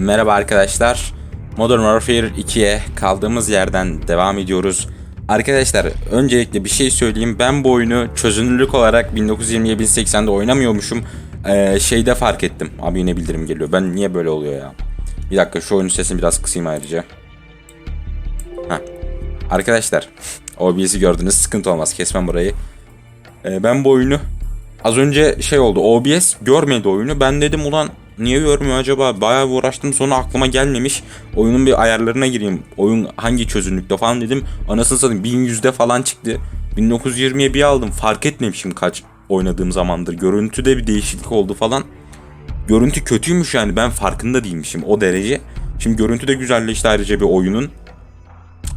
Merhaba arkadaşlar. Modern Warfare 2'ye kaldığımız yerden devam ediyoruz. Arkadaşlar öncelikle bir şey söyleyeyim. Ben bu oyunu çözünürlük olarak 1920'ye 1080'de oynamıyormuşum. Ee, şeyde fark ettim. Abi yine bildirim geliyor. Ben niye böyle oluyor ya? Bir dakika şu oyunun sesini biraz kısayım ayrıca. Heh. Arkadaşlar OBS'i gördünüz sıkıntı olmaz kesmem burayı. Ee, ben bu oyunu az önce şey oldu OBS görmedi oyunu. Ben dedim ulan niye görmüyor acaba? Bayağı uğraştım sonra aklıma gelmemiş. Oyunun bir ayarlarına gireyim. Oyun hangi çözünürlükte falan dedim. Anasını satayım 1100'de falan çıktı. 1920'ye bir aldım. Fark etmemişim kaç oynadığım zamandır. Görüntüde bir değişiklik oldu falan. Görüntü kötüymüş yani ben farkında değilmişim o derece. Şimdi görüntü de güzelleşti ayrıca bir oyunun.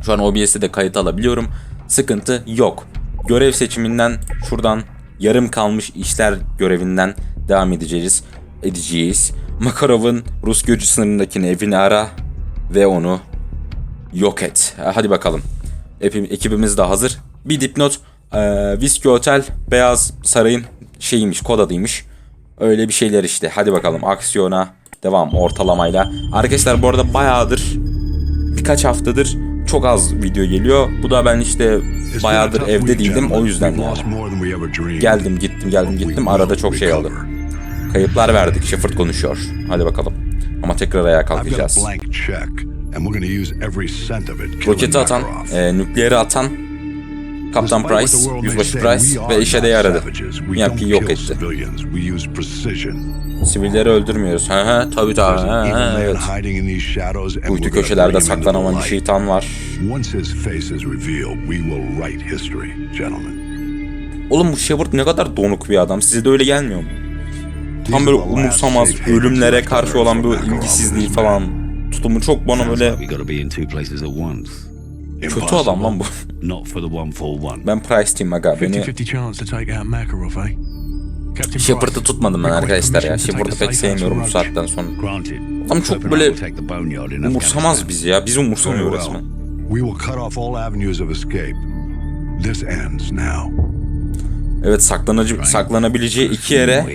Şu an OBS'te de kayıt alabiliyorum. Sıkıntı yok. Görev seçiminden şuradan yarım kalmış işler görevinden devam edeceğiz. Edeceğiz. Makarov'un Rus Gürcü sınırındakini evini ara ve onu yok et. Hadi bakalım. Ekibimiz de hazır. Bir dipnot. Ee, Whiskey Hotel Beyaz Saray'ın şeyiymiş, kod adıymış. Öyle bir şeyler işte. Hadi bakalım aksiyona devam ortalamayla. Arkadaşlar bu arada bayağıdır birkaç haftadır çok az video geliyor. Bu da ben işte bayağıdır evde değildim o yüzden ya. Geldim gittim geldim gittim arada çok şey oldu. Kayıplar verdik Shepard konuşuyor. Hadi bakalım. Ama tekrar ayağa kalkacağız. Roketi atan, e, nükleeri atan Kaptan Price, Yüzbaşı Price ve işe de yaradı. Yapi yok etti. Sivilleri öldürmüyoruz. Hı hı tabii tabii. Hı hı, evet. Kuytu köşelerde saklanaman bir şeytan var. Oğlum bu Shepard ne kadar donuk bir adam. Size de öyle gelmiyor mu? Tam böyle umursamaz, ölümlere karşı olan bu ilgisizliği falan. Tutumu çok bana böyle kötü adam lan bu. Ben Price team aga. Beni 50-50 chance to take out Makarov, eh? Shepard'ı tutmadım ben arkadaşlar ya. Shepard'ı pek sevmiyorum bu saatten sonra. Tam çok böyle umursamaz bizi ya. Bizi umursamıyor resmen. We will cut off all avenues of escape. This ends now. Evet saklanıcı, saklanabileceği iki yere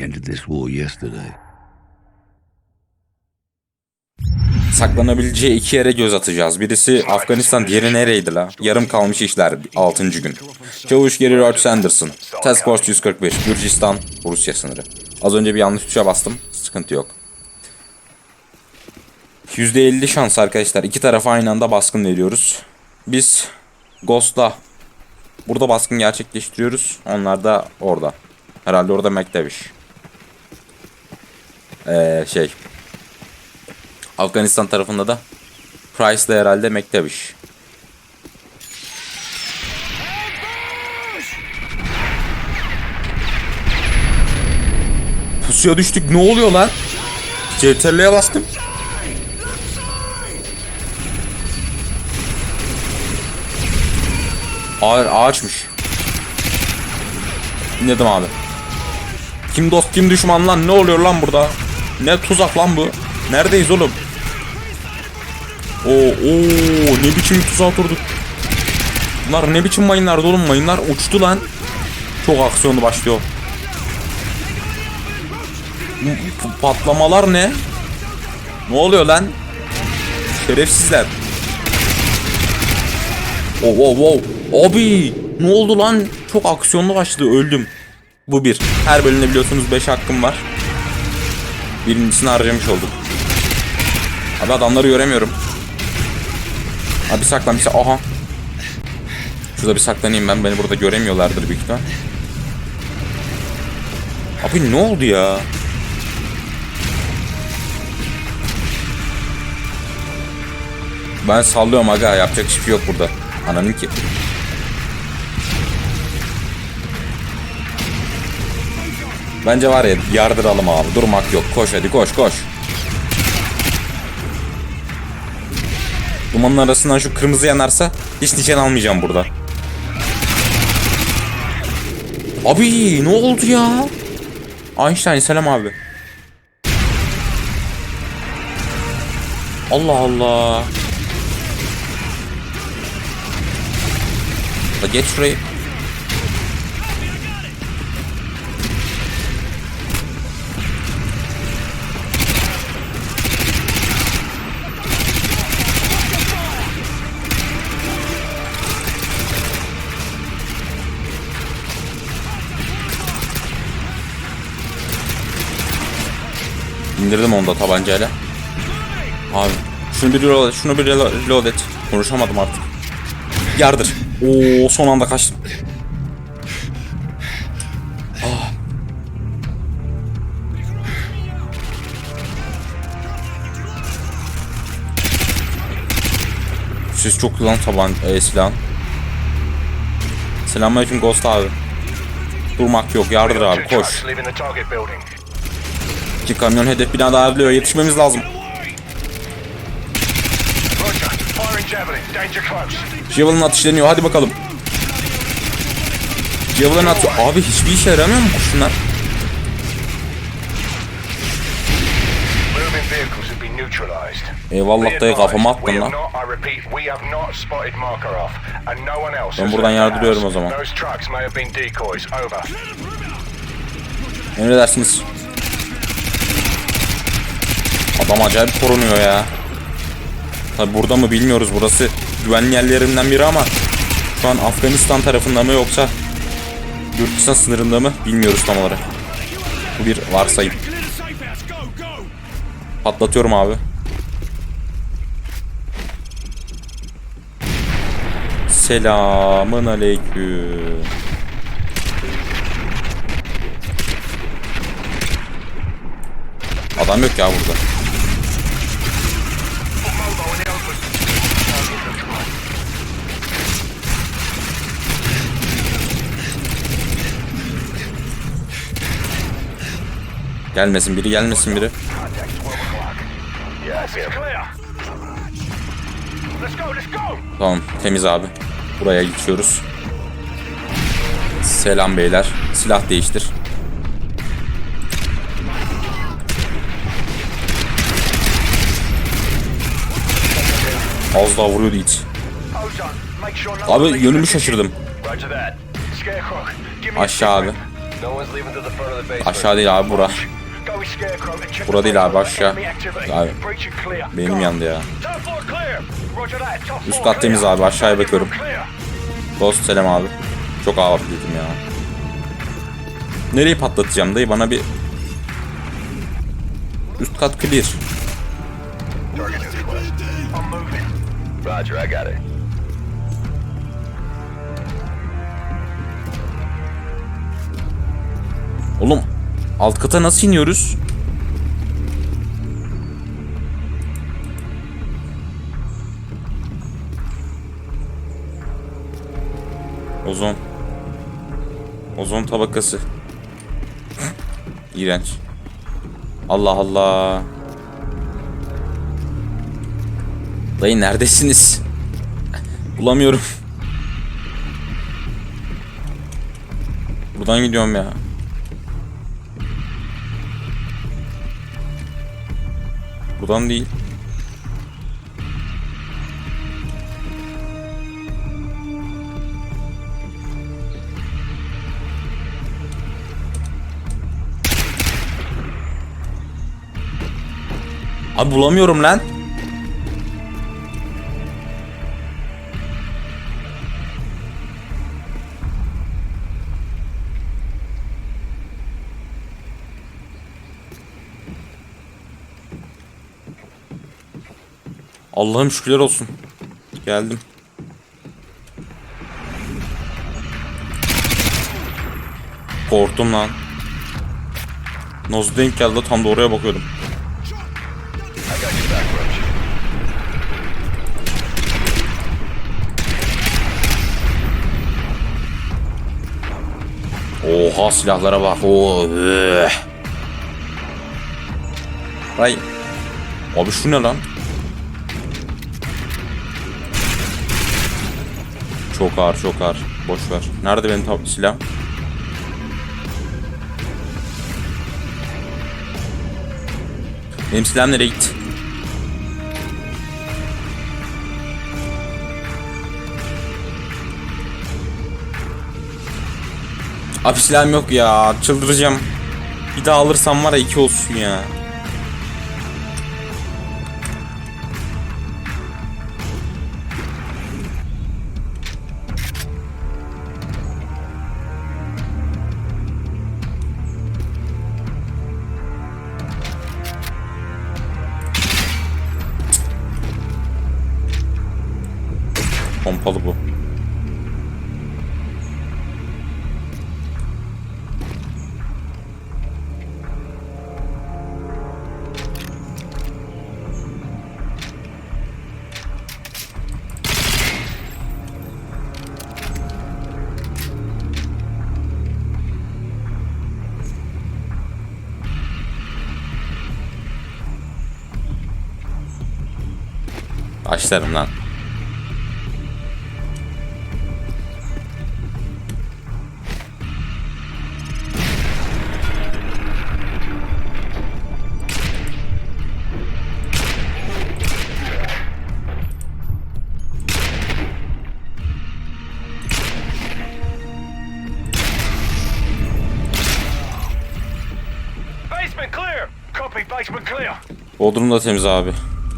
saklanabileceği iki yere göz atacağız. Birisi Afganistan, diğeri nereydi la? Yarım kalmış işler 6. gün. Çavuş Geri Roach Sanderson. Task Force 141. Gürcistan, Rusya sınırı. Az önce bir yanlış tuşa bastım. Sıkıntı yok. %50 şans arkadaşlar. İki tarafa aynı anda baskın veriyoruz. Biz Ghost'la burada baskın gerçekleştiriyoruz. Onlar da orada. Herhalde orada McTavish. Ee, şey Afganistan tarafında da Price'la herhalde McTavish. Pusuya düştük. Ne oluyor lan? CTRL'ye bastım. Ağır, ağaçmış. Dinledim abi. Kim dost kim düşman lan ne oluyor lan burada? Ne tuzak lan bu? Neredeyiz oğlum? Oo, oo ne biçim tuzağa oturduk. Bunlar ne biçim mayınlardı oğlum mayınlar uçtu lan. Çok aksiyonlu başlıyor. Patlamalar ne? Ne oluyor lan? Şerefsizler. Oh oh oh. Abi ne oldu lan? Çok aksiyonlu başladı öldüm. Bu bir. Her bölümde biliyorsunuz 5 hakkım var. Birincisini harcamış oldum. Abi adamları göremiyorum. Abi saklan bir sa- Aha. Şurada bir saklanayım ben. Beni burada göremiyorlardır büyük ihtimal. Abi ne oldu ya? Ben sallıyorum aga. Yapacak hiçbir şey yok burada. Ananın ki. Bence var ya yardıralım abi. Durmak yok. Koş hadi koş koş. Dumanın arasından şu kırmızı yanarsa hiç nişan almayacağım burada. Abi ne oldu ya? Einstein selam abi. Allah Allah. La geç şurayı. İndirdim onu da tabancayla. Abi şunu bir reload şunu bir reload et. Konuşamadım artık. Yardır. Oo son anda kaçtım. Ah. Siz çok lan taban e, silahın. Selamünaleyküm Ghost abi. Durmak yok yardır abi koş. İki kamyon hedef binada ayrılıyor yetişmemiz lazım. Javelin. Atışlanıyor hadi bakalım. Javelin atıyor. Abi hiçbir işe yaramıyor mu kurşunlar? Eyvallah dayı kafama attın lan. Ben buradan yardırıyorum o zaman. Emredersiniz. Adam acayip korunuyor ya. Tabi burada mı bilmiyoruz. Burası güvenli yerlerinden biri ama şu an Afganistan tarafında mı yoksa dışına sınırında mı bilmiyoruz tam olarak. Bu bir varsayım. Patlatıyorum abi. Selamın aleyküm. Adam yok ya burada. Gelmesin biri gelmesin biri. Tamam temiz abi. Buraya geçiyoruz. Selam beyler. Silah değiştir. Az daha vuruyordu no Abi yönümü şaşırdım. Aşağı abi. Aşağı değil abi bura. Go with Scarecrow and check Bura the değil abi, aşağı. Abi. Benim yandı ya. Üst kat temiz abi, aşağıya bakıyorum. Dost selam abi. Çok ağır dedim ya. Nereyi patlatacağım dayı bana bir... Üst kat clear. Roger, I got it. Oğlum alt kata nasıl iniyoruz? Ozon. Ozon tabakası. İğrenç. Allah Allah. Dayı neredesiniz? Bulamıyorum. Buradan gidiyorum ya. Buradan değil. Abi bulamıyorum lan. Allah'ım şükürler olsun. Geldim. Korktum lan. Nasıl denk geldi tam da oraya bakıyordum. Oha silahlara bak. Oo. üh. Ay. Abi şu ne lan? Çok ağır çok ağır. Boş ver. Nerede benim tab- silah? Benim silahım nereye gitti? Abi silahım yok ya. Çıldıracağım. Bir daha alırsam var ya iki olsun ya. Pompalı bu. Başlarım lan. Basement clear! Copy, basement clear. Bodrum da temiz abi.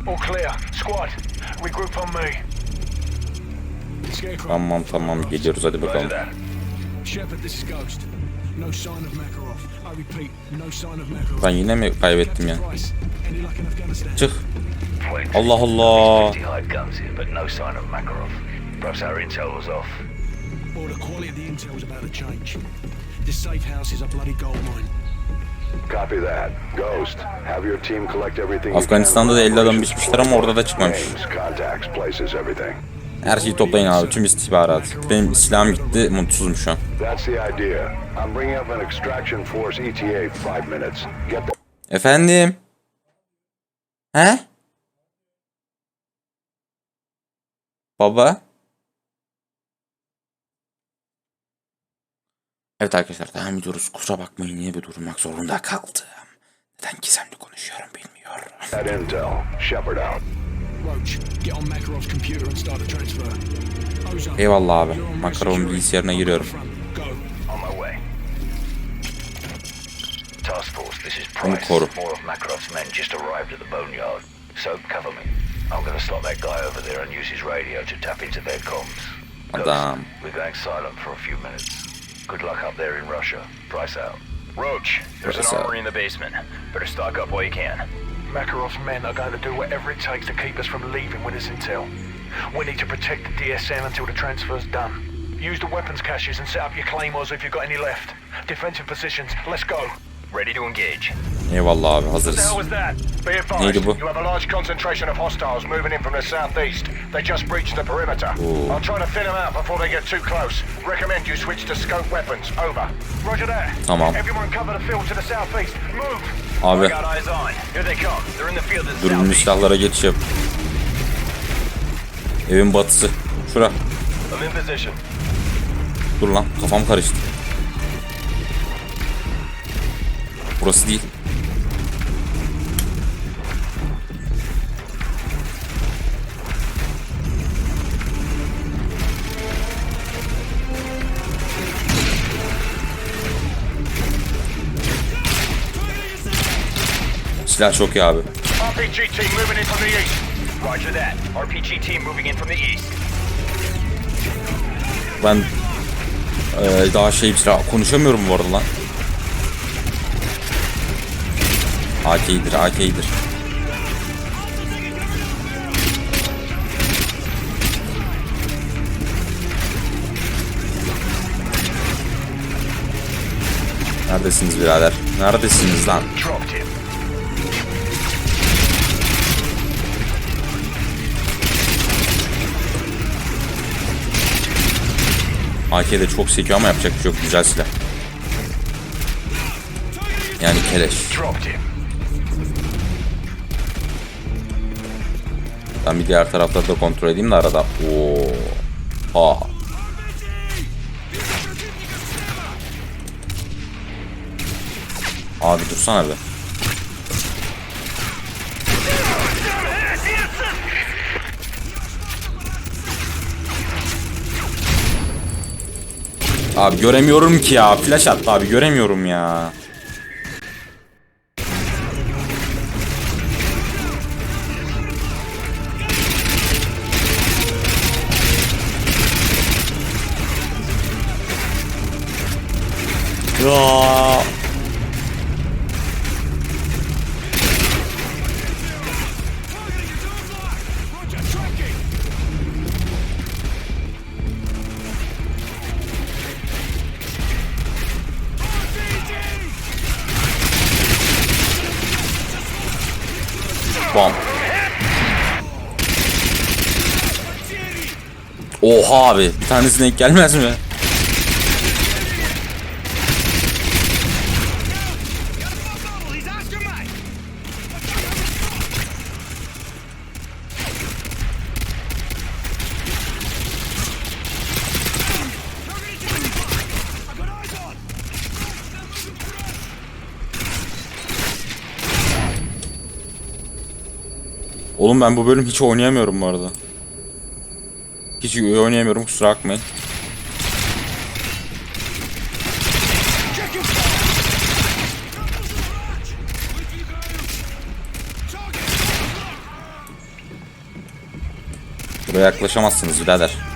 All clear. Squad, regroup on me. Tamam tamam geliyoruz hadi bakalım. Roger that. Shepard, this is Ghost. No sign of Makarov. I repeat, no sign of Makarov. Ben yine mi kaybettim ya? Çık. Allah Allah. 50 hide guns here, but no sign of Makarov. Perhaps our intel was off. Or the quality of the intel is about to change. This safe house is a bloody gold mine. Afganistan'da da from 50 adam biçmişler ama orada da çıkmamış. Her şeyi toplayın abi. Tüm istihbarat. Benim silahım gitti. Mutsuzum şu an. That's the idea. I'm bringing up an extraction force ETA five minutes. Get the Efendim? He? Baba? Evet arkadaşlar devam ediyoruz. Kusura bakmayın niye bir durmak zorunda kaldım. Neden gizemli konuşuyorum bilmiyorum. that intel. Shepard out. Roach, get on Makarov's computer and start the transfer. Ozone, Eyvallah abi. Makarov'un bilgisayarına giriyorum. on the front. Go. On my way. Task Force, this is Price. koru. More of Makarov's men just arrived at the boneyard. So cover me. I'm gonna slot that guy over there and use his radio to tap into their comms. Adam. we're going silent for a few minutes. Good luck up there in Russia. Price out. Roach, there's Price an out. armory in the basement. Better stock up while you can. Makarov's men are going to do whatever it takes to keep us from leaving with this intel. We need to protect the DSM until the transfer's done. Use the weapons caches and set up your claymores if you've got any left. Defensive positions, let's go. Ready to engage. Eyvallah abi hazırız. Neydi bu? you have a large concentration of hostiles moving in from the southeast. They just breached the perimeter. Ooh. I'll try to thin them out before they get too close. Recommend you switch to scope weapons. Over. Roger that. Tamam. Everyone cover the field to the southeast. Move. Abi. Southeast. silahlara geçiş yap. Evin batısı. Şura. Dur lan kafam karıştı. Burası değil. Silah çok iyi abi. RPG team moving in from the east. Roger that. RPG team moving in from the east. Ben eee, daha şey bir silah konuşamıyorum bu arada lan. AK'dir, AK'dir. Neredesiniz birader? Neredesiniz lan? AK de çok sekiyor ama yapacak bir şey yok. Güzel silah. Yani keleş. Ben bir diğer tarafları da kontrol edeyim de arada. Oo. Aa. Abi dursana be. Abi göremiyorum ki ya. Flash attı abi göremiyorum ya. Ya. Bam. Oha abi. Bir tanesi denk gelmez mi? Oğlum ben bu bölüm hiç oynayamıyorum bu arada. Hiç oynayamıyorum kusura bakmayın. Buraya yaklaşamazsınız birader.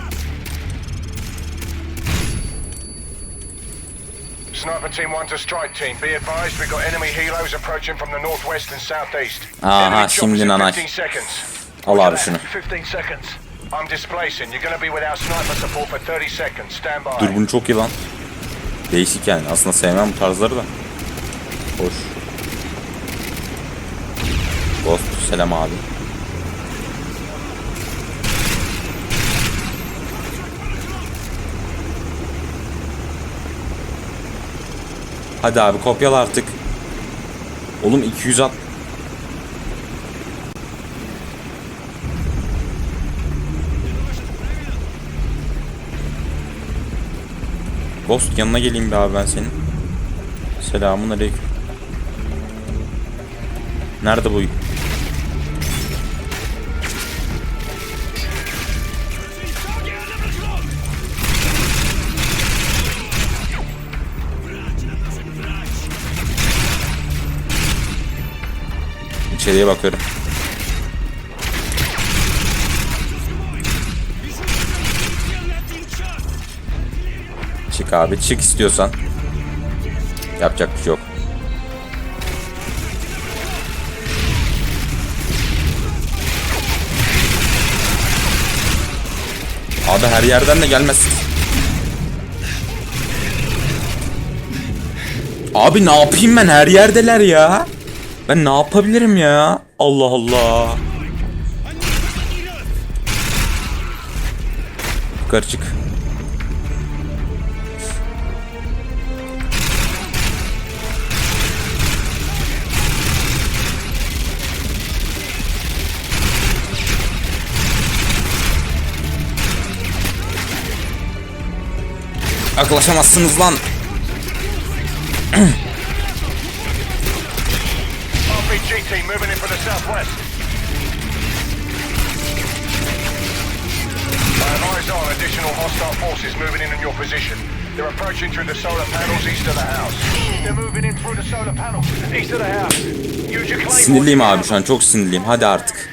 Team 1 to Strike Team. Be advised, we've got enemy helos approaching from the northwest and southeast. Aha, şimdi nanay. 15 seconds. Al abi şunu. 15 seconds. I'm displacing. You're going to be without sniper support for 30 seconds. Stand by. Dürbün çok iyi lan. Değişik yani. Aslında sevmem bu tarzları da. Hoş. Ghost selam abi. Hadi abi kopyala artık. Oğlum 200 at. Ghost yanına geleyim be abi ben senin. Selamun aleyküm. Nerede bu? İçeriye bakıyorum. Çık abi çık istiyorsan. Yapacak bir şey yok. Abi her yerden de gelmez. Abi ne yapayım ben her yerdeler ya. Ben ne yapabilirim ya? Allah Allah. Yukarı çık. Yaklaşamazsınız lan. RPG team moving in from the southwest. I eyes on additional hostile forces moving in on your position. They're approaching through the solar panels east of the house. They're moving in through the solar panels east of the house. Sinirliyim abi şu an çok sinirliyim. Hadi artık.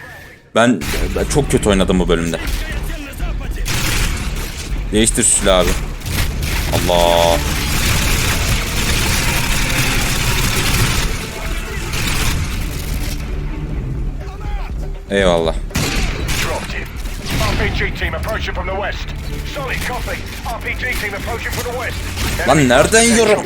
Ben, ben çok kötü oynadım bu bölümde. Değiştir şu silahı abi. Allah. West. Lan nereden yiyorum?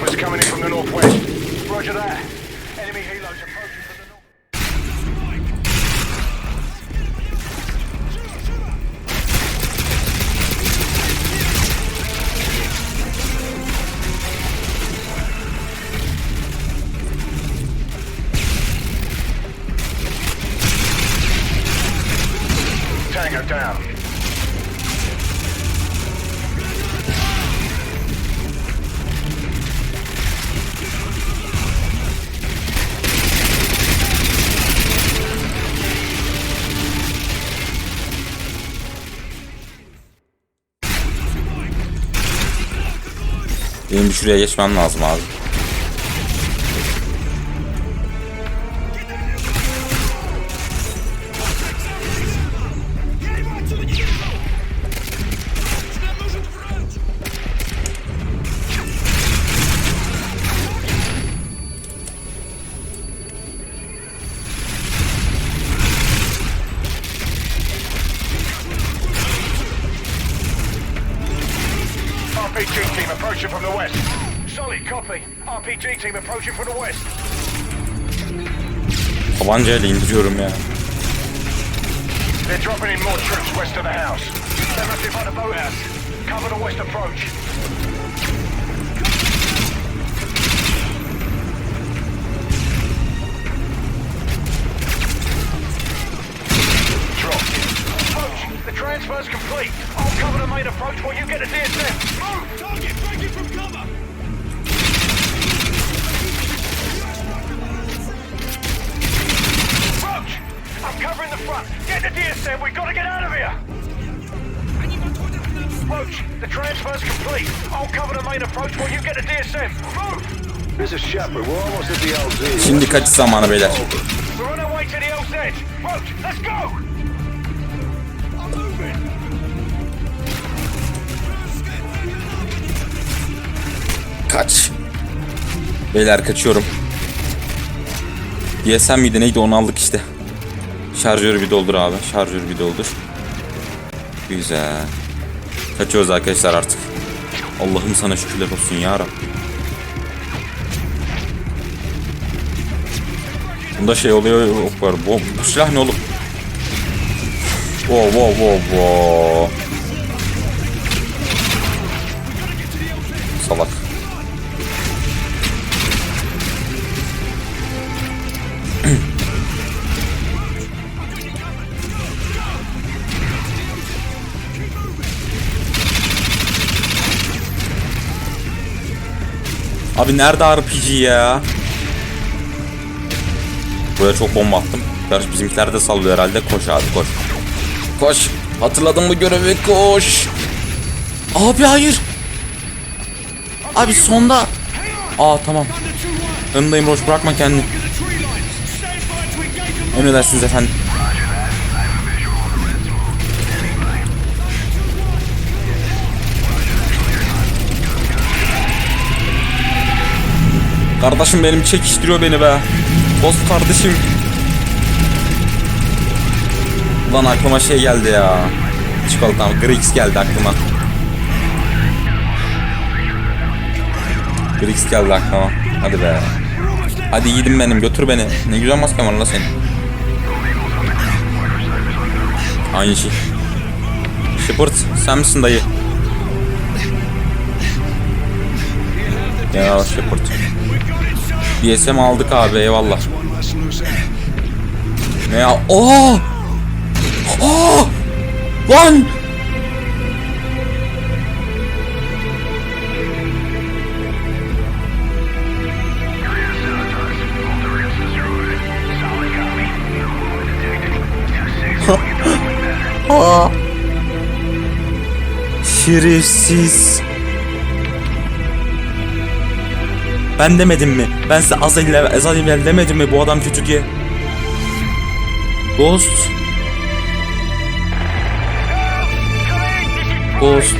Şuraya geçmem lazım abi. Team approaching from the west. Tabancayla indiriyorum ya. They're dropping in more troops west of the house. They must be by the boathouse. Cover the west approach. Drop. Approach. The transfer's complete. I'll cover the main approach while you get the DSM. Move! Target breaking from cover! I'm covering the front. Get the DSM. We've got to get out of here. Approach. The transfer's complete. I'll cover the main approach while you get the DSM. Move! This is Shepard. We're almost at the LZ. Şimdi kaçış zamanı beyler. We're on our way to the LZ. Approach. Let's go! I'm moving. Kaç. Beyler kaçıyorum. DSM miydi neydi onu aldık işte. Şarjörü bir doldur abi. Şarjörü bir doldur. Güzel. Kaçıyoruz arkadaşlar artık. Allah'ım sana şükürler olsun ya Rabbi. Bunda şey oluyor yok var. Bu, bu silah ne oğlum? Wow wow wow wow. Abi nerede RPG ya? Buraya çok bomba attım. Gerçi bizimkiler de sallıyor herhalde. Koş abi koş. Koş. Hatırladın mı görevi? Koş. Abi hayır. Abi sonda. Aa tamam. Önündeyim Roş bırakma kendini. Emredersiniz efendim. Kardeşim benim çekiştiriyor beni be. Dost kardeşim. Ulan aklıma şey geldi ya. Çikolata Grix geldi aklıma. Grix geldi aklıma. Hadi be. Hadi yiğidim benim götür beni. Ne güzel masken var la senin. Aynı şey. Shepard sen misin dayı? Ya Shepard. DSM aldık abi eyvallah. Ne ya? Oo! Oo! Lan! Şerefsiz. Ben demedim mi? Ben size az evvel, az evvel demedim mi bu adam kötü diye? Ghost. Ghost.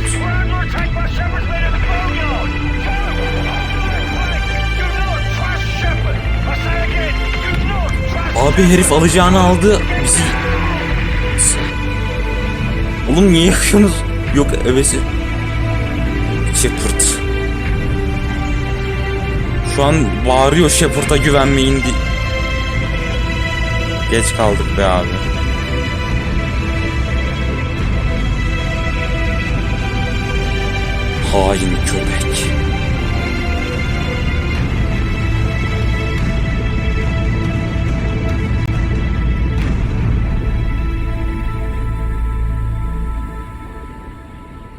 Abi herif alacağını aldı. Bizi... Oğlum niye yakıyorsunuz? Yok evesi. Shepard. Şu an bağırıyor Shepard'a güvenmeyin di. Geç kaldık be abi. Hain köpek.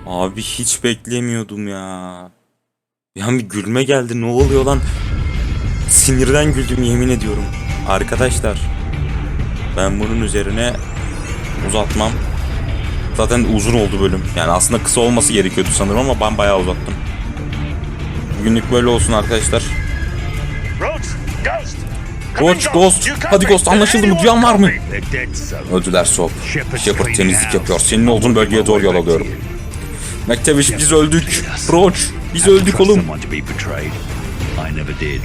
Abi hiç beklemiyordum ya. Yani bir gülme geldi ne oluyor lan? Sinirden güldüm yemin ediyorum. Arkadaşlar ben bunun üzerine uzatmam. Zaten uzun oldu bölüm. Yani aslında kısa olması gerekiyordu sanırım ama ben bayağı uzattım. Bugünlük böyle olsun arkadaşlar. Roach, Ghost. Hadi Ghost anlaşıldı mı? Duyan var mı? Öldüler Soap. Shepard temizlik yapıyor. Senin olduğun bölgeye doğru yol alıyorum. McTavish biz öldük. Roach biz Have to öldük oğlum. someone to be betrayed. I never did.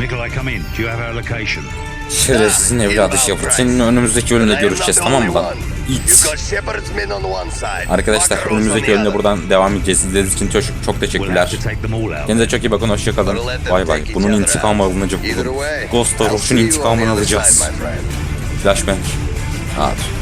Nikolai, come in. Do you have our location? Şerefsizin evladı Shepard. Senin önümüzdeki bölümde görüşeceğiz tamam mı lan? İt. Arkadaşlar önümüzdeki bölümde buradan devam edeceğiz. İzlediğiniz için çok, çok teşekkürler. Kendinize çok iyi bakın hoşçakalın. Bay bay. Bunun intikamı alınacak. Ghost'ta Roach'un intikamını alacağız. Flashbang. Hadi.